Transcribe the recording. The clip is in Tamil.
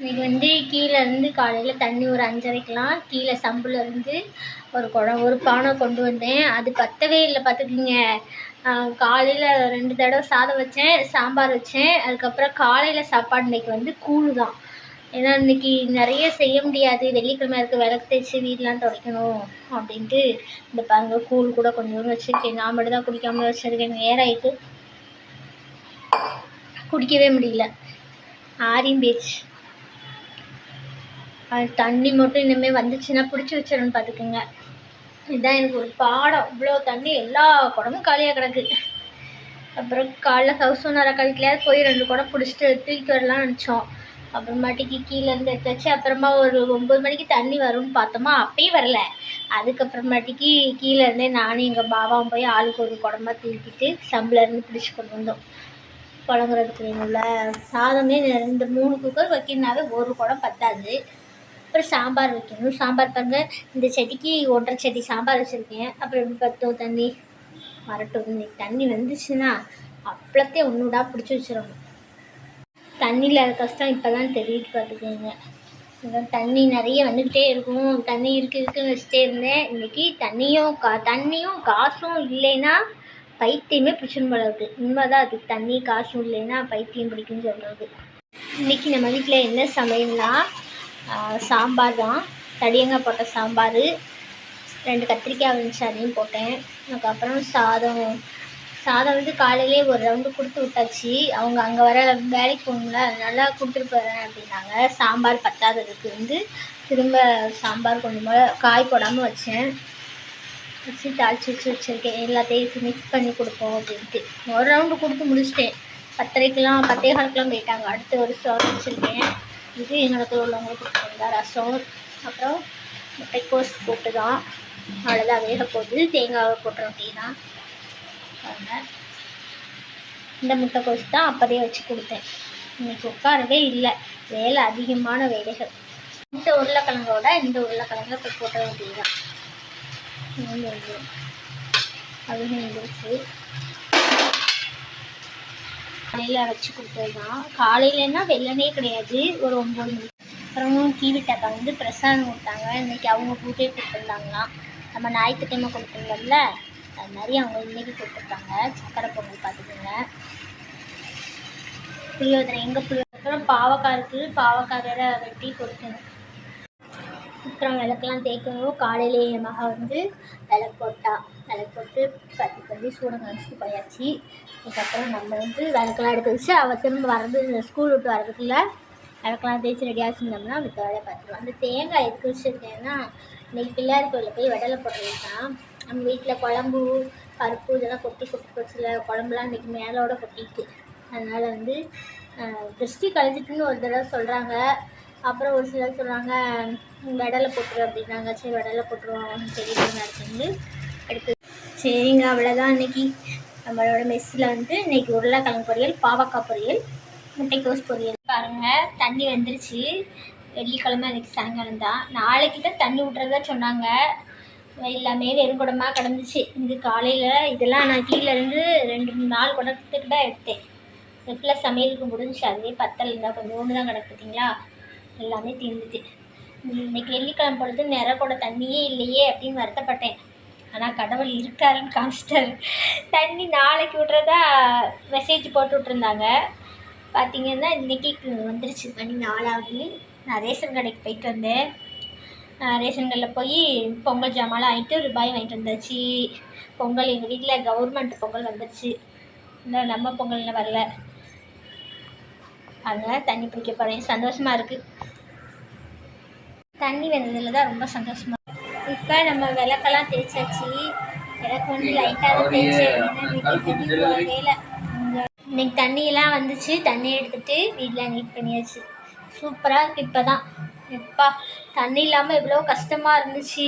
இன்னைக்கு வந்து கீழே இருந்து காலையில் தண்ணி ஒரு அஞ்சரைக்கெலாம் கீழே சம்புலேருந்து ஒரு குடம் ஒரு பானை கொண்டு வந்தேன். அது பத்தவே இல்லை பார்த்துக்கிங்க. காலையில் ரெண்டு தடவை சாதம் வச்சேன் சாம்பார் வச்சேன். அதுக்கப்புறம் காலையில் சாப்பாடு இன்னைக்கு வந்து கூழ் தான். ஏன்னா இன்னைக்கு நிறைய செய்ய முடியாது. வெள்ளிக்கிழமை இருக்குது விளக்கு தேய்ச்சி வீடெலாம் துடைக்கணும் அப்படின்ட்டு இந்த பாருங்க கூழ் கூட கொஞ்சோண்டு வச்சுருக்கேன். நான் மட்டும் தான் குடிக்காமல் வச்சுருக்கேன். நேரம் ஆயிட்டு குடிக்கவே முடியல. ஆரியம் போயிடுச்சு. தண்ணி மட்டும் இனிமேல் வந்துச்சுன்னா பிடிச்சி வச்சிடணும் பார்த்துக்குங்க. இதுதான் எனக்கு ஒரு பாடம். இவ்வளோ தண்ணி எல்லா குடமும் காலியாக கிடக்கு. அப்புறம் காலைல ஹவுஸ் ஓனர் அக்கா போய் ரெண்டு குடம் பிடிச்சிட்டு தூக்கிட்டு வரலாம்னு நினச்சோம். அப்புறமாட்டிக்கு கீழேருந்து எடுத்து வச்சு அப்புறமா ஒரு ஒம்பது மணிக்கு தண்ணி வரும்னு பார்த்தோமா அப்பயும் வரல. அதுக்கப்புறமாட்டிக்கு கீழேருந்தே நானும் எங்கள் பாபாவும் போய் ஆளுக்கு ஒரு குடமா தூக்கிட்டு சம்புலேருந்து பிடிச்சி கொண்டு வந்தோம். புழங்குறதுக்கு உள்ள சாதமே இந்த மூணு குக்கர் வைக்கணுனாவே ஒரு குடம் பத்தாது. அப்புறம் சாம்பார் வைக்கணும். சாம்பார் பாருங்கள் இந்த செடிக்கு ஒன்றரை செடி சாம்பார் வச்சுருக்கேன். அப்புறம் எப்படி பத்தும் தண்ணி? வரட்டும் இன்னைக்கு தண்ணி வந்துச்சுன்னா அப்பளத்தே ஒன்றுடா பிடிச்சி வச்சிடணும். தண்ணியில் கஷ்டம் இப்போ தான் தெரியுது பார்த்துக்கோங்க. தண்ணி நிறைய வந்துக்கிட்டே இருக்கும். தண்ணி இருக்கு இருக்குன்னு வச்சுட்டே இருந்தேன். இன்னைக்கு தண்ணியும் கா தண்ணியும் காசும் இல்லைன்னா பைத்தியமே பிடிச்சிடும் போல இருக்குது உண்மைதான் அது. தண்ணி காசும் இல்லைன்னா பைத்தியம் பிடிக்கும்னு சொல்கிறது இன்னைக்கு நம்ம வீட்டில் என்ன சமையல்னா சாம்பார் தான். தடியங்காய் போட்ட சாம்பார். ரெண்டு கத்திரிக்காய் இருந்துச்சு அதையும் போட்டேன். அதுக்கப்புறம் சாதம். சாதம் வந்து காலையிலே ஒரு ரவுண்டு கொடுத்து விட்டாச்சு. அவங்க அங்கே வர வேலைக்கு போகணும்ல அதனால கொடுத்துட்டு போகிறேன் அப்படின்னாங்க. சாம்பார் பத்தாததுக்கு வந்து திரும்ப சாம்பார் கொஞ்சம் காய் போடாமல் வச்சேன். வச்சு தாளிச்சு வச்சு வச்சுருக்கேன். எல்லாத்தையும் மிக்ஸ் பண்ணி கொடுப்போம் அப்படின்ட்டு. ஒரு ரவுண்டு கொடுத்து முடிச்சிட்டேன். பத்தரைக்கெலாம் பத்தே காலக்கெலாம் போயிட்டாங்க. அடுத்து ஒரு சோறு வச்சுருக்கேன். இது எங்களுக்கு உள்ளவங்களுக்கு கொடுத்துருந்தா ரசம் அப்புறம் முட்டைக்கோஸ் போட்டு தான் அவ்வளோதான் வேக போகுது தேங்காவை போட்டுற அப்படின்னா தான் இந்த முட்டைக்கோஸ் தான் அப்போதே வச்சு கொடுத்தேன். இன்னைக்கு உட்காரவே இல்லை. வேலை அதிகமான வேலைகள். இந்த உருளைக்கிழங்கோட இந்த உருளைக்கிழங்க போய் போட்ட வேண்டியதுதான் அதுவும் இருந்துச்சு காலையில் வச்சு கொடுத்ததுதான். காலையிலன்னா வெள்ளனே கிடையாது. ஒரு ஒம்பது மணி அப்புறம் கீவிட்டாக்கா வந்து பிரசாதம் கொடுத்தாங்க. இன்னைக்கு அவங்க பூஜை கொடுத்துருந்தாங்களாம் நம்ம ஞாயிற்றுக்கிழமை கொடுத்துருந்தோம்ல? அது மாதிரி அவங்க இன்றைக்கி கொடுத்துருக்காங்க. சக்கரை பொங்கல் பார்த்துக்கோங்க. புளியோதரை எங்கள் புளியோதரை? அப்புறம் பாவக்காய் இருக்குது. பாவக்காய் வேற வெட்டி கொடுக்கணும் அப்புறம் விளக்கெல்லாம் தேய்க்கணும் காலையிலே என் மகள் வந்து விளக்கு போட்டா. விளக்கு போட்டு பத்தி பத்தி சூடம் கழிச்சிட்டு போயாச்சு. அதுக்கப்புறம் நம்ம வந்து விளக்கெல்லாம் எடுத்து வச்சு அவள் திரும்ப வரது ஸ்கூல் விட்டு வர்றதுக்குள்ளே விளக்கெல்லாம் தேய்ச்சி ரெடியாக வச்சுருந்தோம்னா அந்த வேலையை பார்த்துருவோம் அந்த தேங்காய் எதுக்கு வச்சுருக்கேன்னா இன்றைக்கி பிள்ளையார் கோயிலில் போய் வெடலை போடுறது தான் நம்ம வீட்டில் குழம்பு பருப்பு இதெல்லாம் கொட்டி கொட்டி கொச்சில குழம்புலாம் இன்றைக்கி மேலோட கொட்டிட்டு. அதனால் வந்து திருஷ்டி கழிஞ்சிட்டுன்னு ஒரு தடவை சொல்கிறாங்க அப்புறம் ஒரு சிலர் சொல்கிறாங்க வெடலை போட்டுரு அப்படின்னாங்க. சரி வெடலை போட்டுருவோம் தெரியல அப்படின்னு எடுத்து சரிங்க அவ்வளோதான் இன்றைக்கி நம்மளோட மெஸ்ஸில் வந்து இன்னைக்கு உருளைக்கிழங்கு பொரியல் பாவக்காய் பொரியல் முட்டைக்கோஸ் பொரியல். பாருங்கள் தண்ணி வந்துருச்சு. வெள்ளிக்கிழமை இன்றைக்கி சாயங்காலம் தான். நாளைக்கு தான் தண்ணி விட்றதா சொன்னாங்க. எல்லாமே வெறும் குடமாக கிடந்துச்சு. இது காலையில் இதெல்லாம் நான் கீழேருந்து ரெண்டு மூணு நாள் குடத்துக்கிட்ட தான் எடுத்தேன். ஃபுல்லாக சமையலுக்கு முடிஞ்சுச்சு. அதுவே பத்தல் இருந்தால் கொஞ்சோண்டு தான் கிடக்கு பார்த்தீங்களா? எல்லாமே தீர்ந்துச்சு இன்னைக்கு வெள்ளிக்கிழமை பொழுது நிற கூட தண்ணியே இல்லையே அப்படின்னு வருத்தப்பட்டேன். ஆனால் கடவுள் இருக்காருன்னு காமிச்சிட்டாரு. தண்ணி நாளைக்கு விட்றதா மெசேஜ் போட்டு விட்ருந்தாங்க பார்த்தீங்கன்னா இன்றைக்கி வந்துருச்சு. மணி நாலாவது. நான் ரேஷன் கடைக்கு போயிட்டு வந்தேன். ரேஷன் கடையில் போய் பொங்கல் ஜாமான்லாம் வாங்கிட்டு ரூபாய் வாங்கிட்டு வந்தாச்சு. பொங்கல் எங்கள் வீட்டில் கவர்மெண்ட் பொங்கல் வந்துருச்சு. இன்னும் நம்ம பொங்கல் வரல. அதனால் தண்ணி பிடிக்க போகிறேன் சந்தோஷமாக இருக்குது தண்ணி வந்ததில் தான் ரொம்ப சந்தோஷமாக இப்போ நம்ம விளக்கெல்லாம் தேய்ச்சாச்சு விளக்கு வந்து லைட்டாக தான் தேய்ச்சேன் ஏன்னா இன்னைக்கு தண்ணியெல்லாம் வந்துச்சு. தண்ணி எடுத்துட்டு வீட்டில் நீட் பண்ணியாச்சு. சூப்பராக இருக்குது இப்போ தான் எப்பா தண்ணி இல்லாமல் எவ்வளோ கஷ்டமாக இருந்துச்சு.